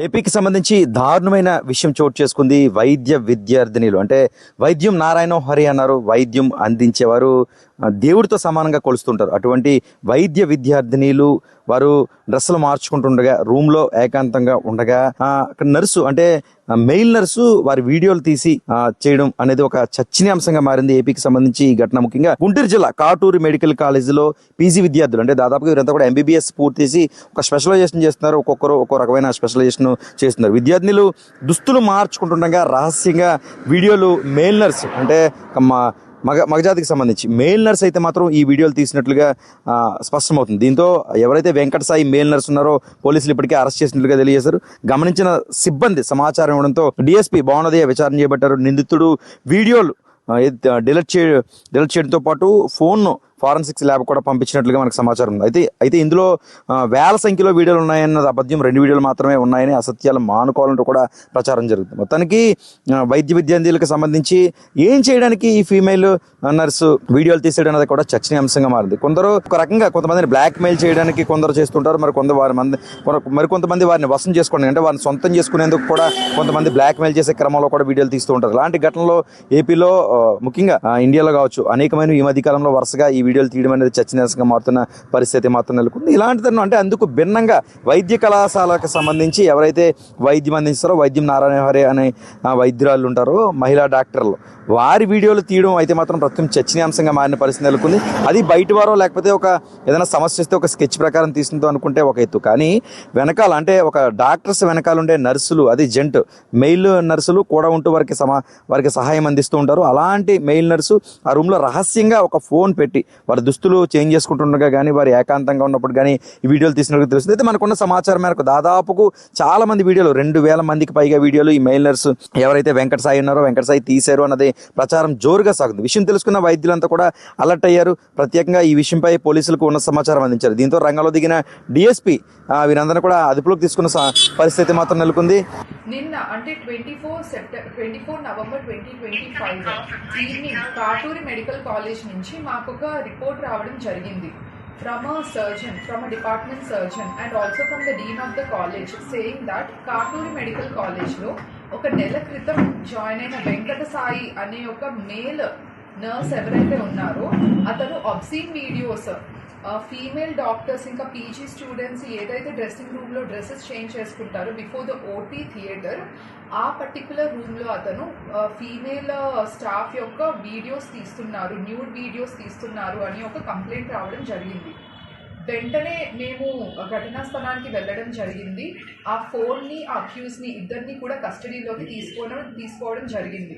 ఏపీకి సంబంధించి దారుణమైన విషయం చోటు చేసుకుంది వైద్య విద్యార్థినిలు. అంటే వైద్యం నారాయణ హరి అన్నారు వైద్యం అందించేవారు దేవుడితో సమానంగా కొలుస్తుంటారు. అటువంటి వైద్య విద్యార్థినిలు వారు డ్రెస్సులు మార్చుకుంటుండగా రూమ్లో ఏకాంతంగా ఉండగా అక్కడ నర్సు అంటే మెయిల్ నర్సు వారి వీడియోలు తీసి చేయడం అనేది ఒక చర్చనీయాంశంగా మారింది. ఏపీకి సంబంధించి ఈ ఘటన ముఖ్యంగా గుంటూరు జిల్లా కాటూరు మెడికల్ కాలేజీలో పీజీ విద్యార్థులు అంటే దాదాపుగా వీరంతా కూడా ఎంబీబీఎస్ పూర్తి చేసి ఒక స్పెషలైజేషన్ చేస్తున్నారు. ఒక్కొక్కరు ఒక్కో రకమైన స్పెషలైజేషన్ చేస్తున్నారు. విద్యార్థినులు దుస్తులు మార్చుకుంటుండగా రహస్యంగా వీడియోలు మెయిల్ నర్స్ అంటే మా మగ మగజాతికి సంబంధించి. మెయిల్ నర్స్ అయితే మాత్రం ఈ వీడియోలు తీసినట్లుగా స్పష్టమవుతుంది. దీంతో ఎవరైతే వెంకట సాయి మెయిల్ నర్స్ ఉన్నారో పోలీసులు ఇప్పటికే అరెస్ట్ చేసినట్లుగా తెలియజేశారు. గమనించిన సిబ్బంది సమాచారం ఇవ్వడంతో డిఎస్పీ భావనదయ్య విచారణ చేపట్టారు. నిందితుడు వీడియోలు డిలీట్ చే డిలీట్ చేయడంతో పాటు ఫోన్ను ఫారెన్సిక్స్ ల్యాబ్ కూడా పంపించినట్లుగా మనకు సమాచారం ఉంది. అయితే అయితే ఇందులో వేల సంఖ్యలో వీడియోలు ఉన్నాయన్నది అబద్ధం రెండు వీడియోలు మాత్రమే ఉన్నాయని అసత్యాలు మానుకోవాలంటూ కూడా ప్రచారం జరుగుతుంది. మొత్తానికి వైద్య విద్యార్థులకు సంబంధించి ఏం చేయడానికి ఈ ఫీమేల్ నర్సు వీడియోలు తీసేయడం అనేది కూడా చర్చనీయాంశంగా మారింది. కొందరు ఒక రకంగా కొంతమందిని బ్లాక్ మెయిల్ చేయడానికి కొందరు చేస్తుంటారు. మరి కొందరు వారి మంది మరి కొంతమంది వారిని వసం చేసుకోండి అంటే వారిని సొంతం చేసుకునేందుకు కూడా కొంతమంది బ్లాక్ మెయిల్ చేసే క్రమంలో కూడా వీడియోలు తీస్తూ ఉంటారు. అలాంటి ఘటనలో ఏపీలో ముఖ్యంగా ఇండియాలో కావచ్చు అనేకమైన ఈ మధ్య కాలంలో వరుసగా ఈ వీడియోలు తీయడం అనేది చర్చనీయాంశంగా మారుతున్న పరిస్థితి మాత్రం నెలకొంది. ఇలాంటిదన్ను అంటే అందుకు భిన్నంగా వైద్య కళాశాలకు సంబంధించి ఎవరైతే వైద్యం అందిస్తారో వైద్యం నారాయణ హరే అనే వైద్యురాలు ఉంటారో మహిళా డాక్టర్లు వారి వీడియోలు తీయడం అయితే మాత్రం ప్రస్తుతం చర్చనీయాంశంగా మారిన పరిస్థితి నెలకొంది. అది బయట వారో లేకపోతే ఒక ఏదైనా సమస్య వస్తే ఒక స్కెచ్ ప్రకారం తీసుకుందో అనుకుంటే ఒక ఎత్తు. కానీ వెనకాల అంటే ఒక డాక్టర్స్ వెనకాల ఉండే నర్సులు అది జెంట్ మెయిల్ నర్సులు కూడా ఉంటూ వారికి సమా వారికి సహాయం అందిస్తూ ఉంటారు. అలాంటి మెయిల్ నర్సు ఆ రూమ్లో రహస్యంగా ఒక ఫోన్ పెట్టి వారి దుస్తులు చేంజ్ చేసుకుంటుండగా కానీ వారి ఏకాంతంగా ఉన్నప్పుడు కానీ ఈ వీడియోలు తీసినట్టు తెలుస్తుంది. అయితే మనకున్న సమాచారం మేరకు దాదాపుకు చాలా మంది వీడియోలు రెండు వేల మందికి పైగా వీడియోలు ఈ మెయిలర్స్ ఎవరైతే వెంకట సాయి ఉన్నారో వెంకట సాయి తీశారు అన్నది ప్రచారం జోరుగా సాగుతుంది. విషయం తెలుసుకున్న వైద్యులంతా కూడా అలర్ట్ అయ్యారు. ప్రత్యేకంగా ఈ విషయంపై పోలీసులకు ఉన్న సమాచారం అందించారు. దీంతో రంగంలో దిగిన డిఎస్పీ వీరందరూ కూడా అదుపులోకి తీసుకున్న పరిస్థితి మాత్రం నెలకొంది. నిన్న అంటే twenty four September twenty four November twenty twenty five evening Katuri medical college నుంచి మాకు ఒక రిపోర్ట్ రావడం జరిగింది. From a surgeon from a department surgeon and also from the dean of the college saying that Katuri medical కాలేజ్లో ఒక నెల క్రితం join అయిన వెంకట సాయి అనే ఒక మేల్ నర్స్ ఎవరైతే ఉన్నారో అతను అబ్సీన్ వీడియోస్ ఫీమేల్ డాక్టర్స్ ఇంకా పీజీ స్టూడెంట్స్ ఏదైతే డ్రెస్సింగ్ రూమ్లో డ్రెస్సెస్ చేంజ్ చేసుకుంటారో బిఫోర్ ద ఓటీ థియేటర్ ఆ పర్టికులర్ రూమ్లో అతను ఫీమేల్ స్టాఫ్ యొక్క వీడియోస్ తీస్తున్నారు న్యూడ్ వీడియోస్ తీస్తున్నారు అని ఒక కంప్లైంట్ రావడం జరిగింది. వెంటనే మేము ఘటనా స్థలానికి వెళ్ళడం జరిగింది. ఆ ఫోన్ని ఆ అక్యూస్ని ఇద్దరిని కూడా కస్టడీలోకి తీసుకోవడం తీసుకోవడం జరిగింది.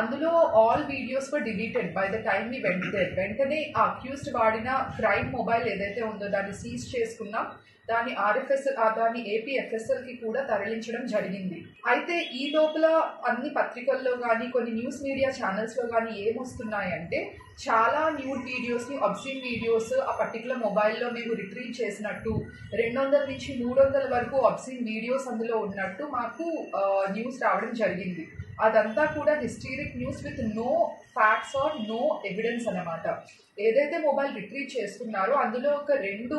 అందులో all videos for deleted by the time we వెంట వెంటనే ఆ అక్యూస్డ్ వాడిన క్రైమ్ మొబైల్ ఏదైతే ఉందో దాన్ని సీజ్ చేసుకున్నాం. దాన్ని ఆర్ఎఫ్ఎస్ఎల్ దాన్ని ఏపీఎఫ్ఎస్ఎల్కి కూడా తరలించడం జరిగింది. అయితే ఈ లోపల అన్ని పత్రికల్లో కానీ కొన్ని న్యూస్ మీడియా ఛానల్స్లో కానీ ఏమొస్తున్నాయంటే చాలా న్యూడ్ వీడియోస్ని అబ్సీన్ వీడియోస్ ఆ పర్టికులర్ మొబైల్లో మేము రిట్రీవ్ చేసినట్టు రెండు వందల నుంచి మూడు వందల వరకు అబ్సీన్ వీడియోస్ అందులో ఉన్నట్టు మాకు న్యూస్ రావడం జరిగింది. అదంతా కూడా hysteric news with no facts or no evidence అన్నమాట. ఏదైతే మొబైల్ రిట్రీవ్ చేసుకున్నారో అందులో ఒక రెండు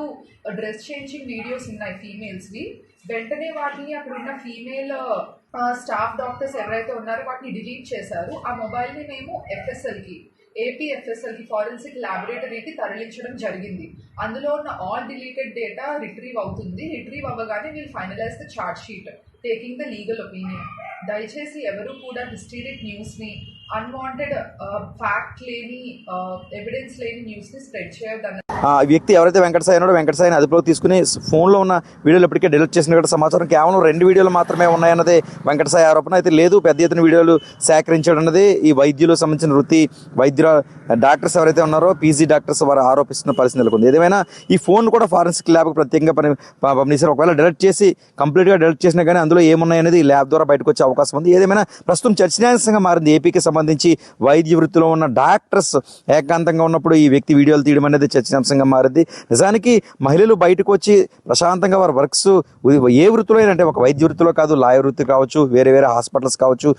డ్రెస్ చేంజింగ్ వీడియోస్ ఉన్నాయి ఫీమేల్స్వి. వెంటనే వాటిని అక్కడ ఉన్న ఫీమేల్ స్టాఫ్ డాక్టర్స్ ఎవరైతే ఉన్నారో వాటిని డిలీట్ చేశారు. ఆ మొబైల్ని మేము ఎఫ్ఎస్ఎల్కి ఏపీ ఎఫ్ఎస్ఎల్కి ఫారెన్సిక్ ల్యాబొరేటరీకి తరలించడం జరిగింది. అందులో ఉన్న ఆల్ డిలీటెడ్ డేటా రిట్రీవ్ అవుతుంది. రిట్రీవ్ అవ్వగానే వీళ్ళు finalise the charge sheet taking the legal opinion. దయచేసి ఎవరు కూడా హిస్టీరిక్ న్యూస్ని అన్వాంటెడ్ ఫ్యాక్ట్ లేని ఎవిడెన్స్ లేని న్యూస్ని స్ప్రెడ్ చేయొద్దన్న ఆ వ్యక్తి ఎవరైతే వెంకటసాయి ఉన్నాడో వెంకటసాయిని అదుపులోకి తీసుకుని ఫోన్లో ఉన్న వీడియోలు ఇప్పటికే డిలీట్ చేసిన సమాచారం. కేవలం రెండు వీడియోలు మాత్రమే ఉన్నాయన్నది వెంకటసాయి ఆరోపణ. అయితే లేదు పెద్ద ఎత్తున వీడియోలు సేకరించడం అన్నది ఈ వైద్యులకు సంబంధించిన వృత్తి వైద్యుల డాక్టర్స్ ఎవరైతే ఉన్నారో పీజీ డాక్టర్స్ వారు ఆరోపిస్తున్న పరిస్థితి నెలకొంది. ఏదేమైనా ఈ ఫోన్ కూడా ఫారెన్సిక్ ల్యాబ్ ప్రత్యేకంగా పని పంపించారు ఒకవేళ డిలీట్ చేసి కంప్లీట్గా డిలీట్ చేసినా కానీ అందులో ఏమున్నాయనేది ఈ ల్యాబ్ ద్వారా బయటకు వచ్చే అవకాశం ఉంది. ఏదేమైనా ప్రస్తుతం చర్చనీయాంశంగా మారింది. ఏపీకి సంబంధించి వైద్య వృత్తిలో ఉన్న డాక్టర్స్ ఏకాంతంగా ఉన్నప్పుడు ఈ వ్యక్తి వీడియోలు తీయడం అనేది చర్చనీయాంశం. అంశంగా మారింది. నిజానికి మహిళలు బయటకు వచ్చి ప్రశాంతంగా వారి వర్క్స్ ఏ వృత్తిలో అంటే ఒక వైద్య వృత్తిలో కాదు లాయ వృత్తి కావచ్చు వేరే వేరే హాస్పిటల్స్ కావచ్చు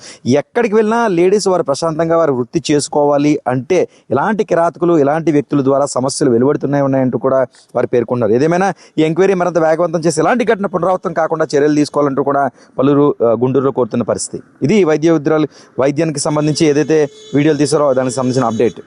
ఎక్కడికి వెళ్ళినా లేడీస్ వారు ప్రశాంతంగా వారి వృత్తి చేసుకోవాలి అంటే ఇలాంటి కిరాతకులు ఇలాంటి వ్యక్తుల ద్వారా సమస్యలు వెలువడుతున్నాయి ఉన్నాయంటూ కూడా వారు పేర్కొన్నారు. ఏదేమైనా ఈ ఎంక్వైరీ మరింత వేగవంతం చేసి ఇలాంటి ఘటన పునరావృతం కాకుండా చర్యలు తీసుకోవాలంటూ కూడా పలువురు గుండూరులో కోరుతున్న పరిస్థితి. ఇది వైద్య విద్యాలు వైద్యానికి సంబంధించి ఏదైతే వీడియోలు తీసారో దానికి సంబంధించిన అప్డేట్.